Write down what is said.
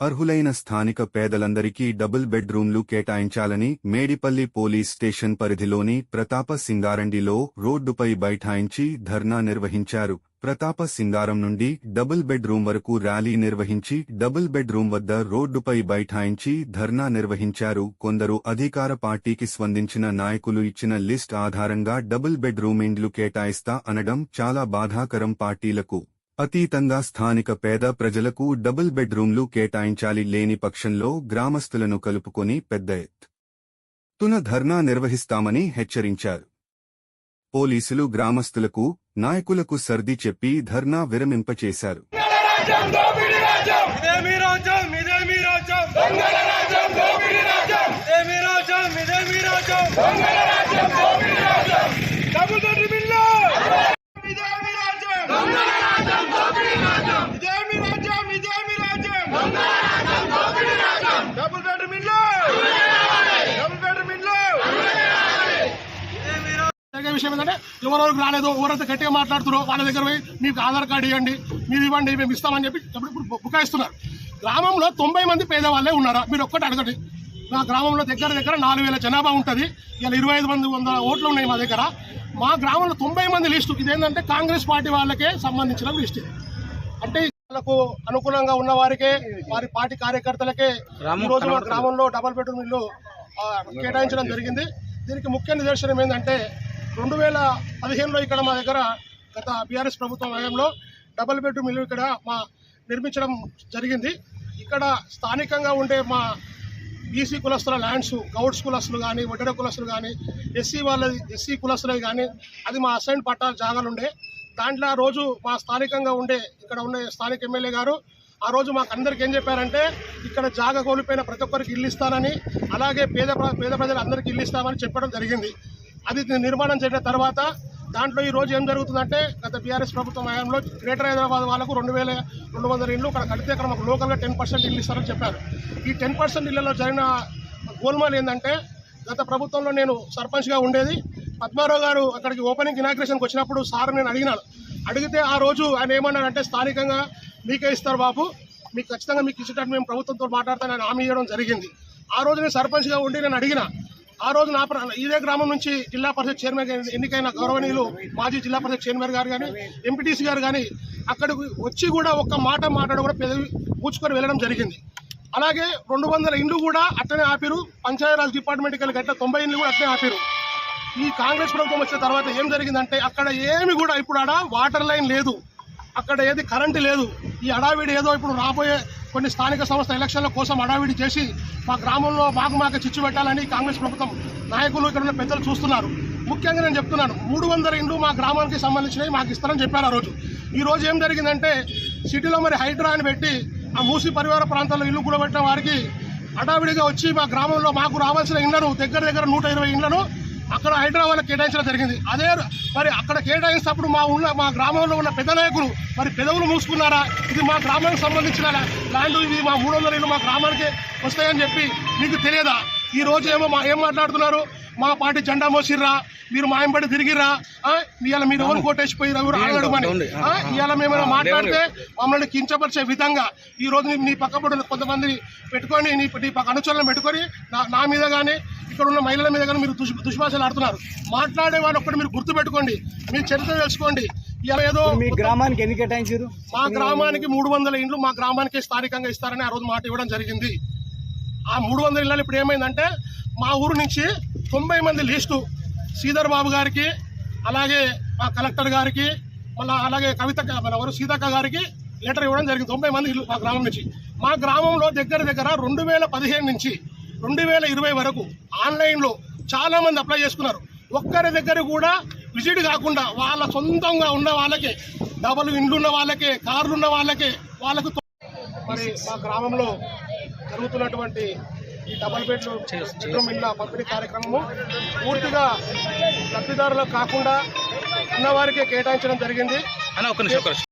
అర్హులైన స్థానిక పేదలందరికీ డబుల్ బెడ్రూమ్లు కేటాయించాలని మేడిపల్లి పోలీస్ స్టేషన్ పరిధిలోని ప్రతాప సింగారండిలో రోడ్డుపై బైఠాయించి ధర్నా నిర్వహించారు. ప్రతాప సింగారం నుండి డబుల్ బెడ్రూమ్ వరకు ర్యాలీ నిర్వహించి డబుల్ బెడ్రూమ్ వద్ద రోడ్డుపై బైఠాయించి ధర్నా నిర్వహించారు. కొందరు అధికార పార్టీకి స్పందించిన నాయకులు ఇచ్చిన లిస్ట్ ఆధారంగా డబుల్ బెడ్రూమ్ ఇండ్లు కేటాయిస్తా అనడం చాలా బాధాకరం పార్టీలకు. అతీతంగా స్థానిక పేద ప్రజలకు డబుల్ బెడ్రూమ్లు కేటాయించాలి లేని పక్షంలో గ్రామస్తులను కలుపుకొని పెద్ద ఎత్తున ధర్నా నిర్వహిస్తామని హెచ్చరించారు. పోలీసులు గ్రామస్తులకు నాయకులకు సర్ది చెప్పి ధర్నా విరమింపచేశారు. ఇదే మీ రాజ్యం ఇదే మీ రాజ్యం దొంగల రాజ్యం దోపిడీ రాజ్యం ఇదే మీ రాజ్యం ఇదే మీ రాజ్యం దొంగల రాజ్యం దోపిడీ రాజ్యం డబుల్ బెడ్రూమ్ ఇల్లు ఇదే మీ రాజ్యం దొంగల రాజ్యం దోపిడీ రాజ్యం ఇదే మీ రాజ్యం ఇదే మీ రాజ్యం దొంగల రాజ్యం దోపిడీ రాజ్యం డబుల్ బెడ్రూమ్ ఇల్లు డబుల్ బెడ్రూమ్ ఇల్లు జరిగే విషయం ఏంటంటే ఎవరెవరికి రాలేదు ఎవరైతే గట్టిగా మాట్లాడుతున్నారో వాళ్ళ దగ్గర పోయి మీకు ఆధార్ కార్డు ఇవ్వండి మీరు ఇవ్వండి మేము ఇస్తామని చెప్పి ఇప్పుడు బుకాయిస్తున్నారు. గ్రామంలో తొంభై మంది పేదవాళ్ళే ఉన్నారా? మీరు ఒక్కటి అడగండి. మా గ్రామంలో దగ్గర దగ్గర నాలుగు వేల జనాభా ఉంటుంది. ఇలా ఇరవై ఐదు మంది వందల ఓట్లు ఉన్నాయి మా దగ్గర. మా గ్రామంలో తొంభై మంది లిస్టు. ఇదేంటంటే కాంగ్రెస్ పార్టీ వాళ్ళకే సంబంధించిన లిస్ట్. ఇది అంటే వాళ్ళకు అనుకూలంగా ఉన్న వారికే వారి పార్టీ కార్యకర్తలకే ఈ రోజు మా గ్రామంలో డబల్ బెడ్రూమ్ ఇల్లు కేటాయించడం జరిగింది. దీనికి ముఖ్య నిదర్శనం ఏంటంటే రెండు వేల పదిహేనులో ఇక్కడ మా దగ్గర గత బీఆర్ఎస్ ప్రభుత్వం హయాంలో డబల్ బెడ్రూమ్ ఇల్లు ఇక్కడ మా నిర్మించడం జరిగింది. ఇక్కడ స్థానికంగా ఉండే మా బీసీ కులస్తుల ల్యాండ్స్ గౌడ్స్ కులస్తులు కానీ వడ్డెర కులస్తులు కానీ ఎస్సీ వాళ్ళది ఎస్సీ కులస్తులవి కానీ అది మా అసైన్ పట్టాల జాగాలు ఉండే. దాంట్లో ఆ రోజు మా స్థానికంగా ఉండే ఇక్కడ ఉండే స్థానిక ఎమ్మెల్యే గారు ఆ రోజు మాకు అందరికి ఏం చెప్పారంటే ఇక్కడ జాగ కోల్పోయిన ప్రతి ఒక్కరికి ఇల్లు ఇస్తానని అలాగే పేద ప్ర- పేద ప్రజలందరికీ ఇల్లు ఇస్తామని చెప్పడం జరిగింది. అది నిర్మాణం చేసిన తర్వాత దాంట్లో ఈ రోజు ఏం జరుగుతుందంటే గత బీఆర్ఎస్ ప్రభుత్వం హయాంలో గ్రేటర్ హైదరాబాద్ వాళ్ళకు రెండు వేల రెండు వందల ఇల్లు అక్కడ కడితే అక్కడ మాకు లోకల్గా టెన్ పర్సెంట్ ఇల్లు ఇస్తారని చెప్పారు. ఈ టెన్ పర్సెంట్ ఇళ్ళలో జరిగిన గోల్మాల్ ఏంటంటే గత ప్రభుత్వంలో నేను సర్పంచ్గా ఉండేది. పద్మారావు గారు అక్కడికి ఓపెనింగ్ ఇనాగ్రేషన్కి వచ్చినప్పుడు సార్ నేను అడిగినాను. అడిగితే ఆ రోజు ఆయన ఏమన్నారంటే స్థానికంగా మీకే ఇస్తారు బాబు మీకు ఖచ్చితంగా మీకు ఇచ్చేటట్టు మేము ప్రభుత్వంతో మాట్లాడతానని హామీ ఇవ్వడం జరిగింది. ఆ రోజు నేను సర్పంచ్గా ఉండి నేను అడిగిన. ఆ రోజు నా ప్ర- ఇదే గ్రామం నుంచి జిల్లా పరిషత్ చైర్మన్ ఎన్నికైన గౌరవనీయులు మాజీ జిల్లా పరిషత్ చైర్మన్ గారు కానీ ఎంపీటీసీ గారు కానీ అక్కడికి వచ్చి కూడా ఒక్క మాట మాట్లాడ కూడా పెదవి పూచుకొని వెళ్ళడం జరిగింది. అలాగే రెండు వందల ఇండ్లు కూడా అట్లనే ఆపిరు. పంచాయతీరాజ్ డిపార్ట్మెంట్కి వెళ్ళి గట్ల తొంభై ఇండ్లు కూడా అట్లనే ఆపిరు. ఈ కాంగ్రెస్ ప్రభుత్వం వచ్చిన తర్వాత ఏం జరిగిందంటే అక్కడ ఏమి కూడా ఇప్పుడు ఆడ వాటర్ లైన్ లేదు. అక్కడ ఏది కరెంటు లేదు. ఈ అడావిడి ఏదో ఇప్పుడు రాబోయే కొన్ని స్థానిక సంస్థ ఎలక్షన్ల కోసం అడావిడి చేసి మా గ్రామంలో మాకు మాకు చిచ్చు పెట్టాలని కాంగ్రెస్ ప్రభుత్వం నాయకులు ఇక్కడ ఉన్న పెద్దలు చూస్తున్నారు. ముఖ్యంగా నేను చెప్తున్నాను మూడు వందల ఇండ్లు మా గ్రామానికి సంబంధించినవి మాకు ఇస్తారని చెప్పారు ఆ రోజు. ఈ రోజు ఏం జరిగిందంటే సిటీలో మరి హైడ్రా అని పెట్టి ఆ మూసి పరివార ప్రాంతాల్లో ఇల్లు కూడబెట్టిన వారికి హడావిడిగా వచ్చి మా గ్రామంలో మాకు రావాల్సిన ఇండ్లను దగ్గర దగ్గర నూట ఇరవై ఇండ్లను అక్కడ హైదరాబాద్ కేటాయించడం జరిగింది. అదే మరి అక్కడ కేటాయించినప్పుడు మా ఉన్న మా గ్రామంలో ఉన్న పెద్ద నాయకులు మరి పెదవులు మూసుకున్నారా? ఇది మా గ్రామానికి సంబంధించిన ల్యా- ల్యాండ్ ఇది మా మూడు వందల ఇల్లు మా గ్రామానికి వస్తాయని చెప్పి మీకు తెలియదా? ఈ రోజు ఏమో మా ఏం మాట్లాడుతున్నారు? మా పార్టీ జెండా మోసిర్రా? మీరు మా ఎంబడి తిరిగిర్రా? ఆ? ఇవాళ మీరు ఎవరు కోటేసిపోయారు ఎవరు అడగడమని ఇవాళ మేము ఏమైనా మాట్లాడితే మమ్మల్ని కించపరిచే విధంగా ఈ రోజు నీ- పక్కబడి కొంతమందిని పెట్టుకొని నీ నీ పక్క అనుచరులను పెట్టుకొని నా మీద కానీ ఇక్కడ ఉన్న మహిళల మీద కానీ మీరు దుష్ దుష్భాషలు ఆడుతున్నారు. మాట్లాడే వాళ్ళు ఒక్కటి మీరు గుర్తు పెట్టుకోండి మీ చరిత్ర తెలుసుకోండి. ఇలా ఏదో మీ గ్రామానికి ఎన్ని కేటాయించారు? మా గ్రామానికి మూడు వందల ఇండ్లు మా గ్రామానికి స్థానికంగా ఇస్తారని ఆ రోజు మాట ఇవ్వడం జరిగింది. ఆ మూడు వందల ఇళ్ళలు ఇప్పుడు ఏమైందంటే మా ఊరు నుంచి తొంభై మంది లిస్టు శ్రీధర్ బాబు గారికి అలాగే మా కలెక్టర్ గారికి మళ్ళీ అలాగే కవిత మన ఎవరు సీతక్క గారికి లెటర్ ఇవ్వడం జరిగింది. తొంభై మంది ఇల్లు మా గ్రామం నుంచి. మా గ్రామంలో దగ్గర దగ్గర రెండు వేల పదిహేను నుంచి రెండు వేల ఇరవై వరకు ఆన్లైన్లో చాలా మంది అప్లై చేసుకున్నారు. ఒక్కరి దగ్గర కూడా విజిట్ కాకుండా వాళ్ళ సొంతంగా ఉన్న వాళ్ళకే డబల్ ఇండ్లు ఉన్న వాళ్ళకే కార్లు ఉన్న వాళ్ళకే వాళ్ళకు మరి మా గ్రామంలో జరుగుతున్నటువంటి ఈ డబల్ బెడ్లు బెడ్రూమ్ ఇళ్ళ పంపిణీ కార్యక్రమము పూర్తిగా లబ్ధిదారులకు కాకుండా ఉన్నవారికే కేటాయించడం జరిగింది. ఒక్క నిమిషం.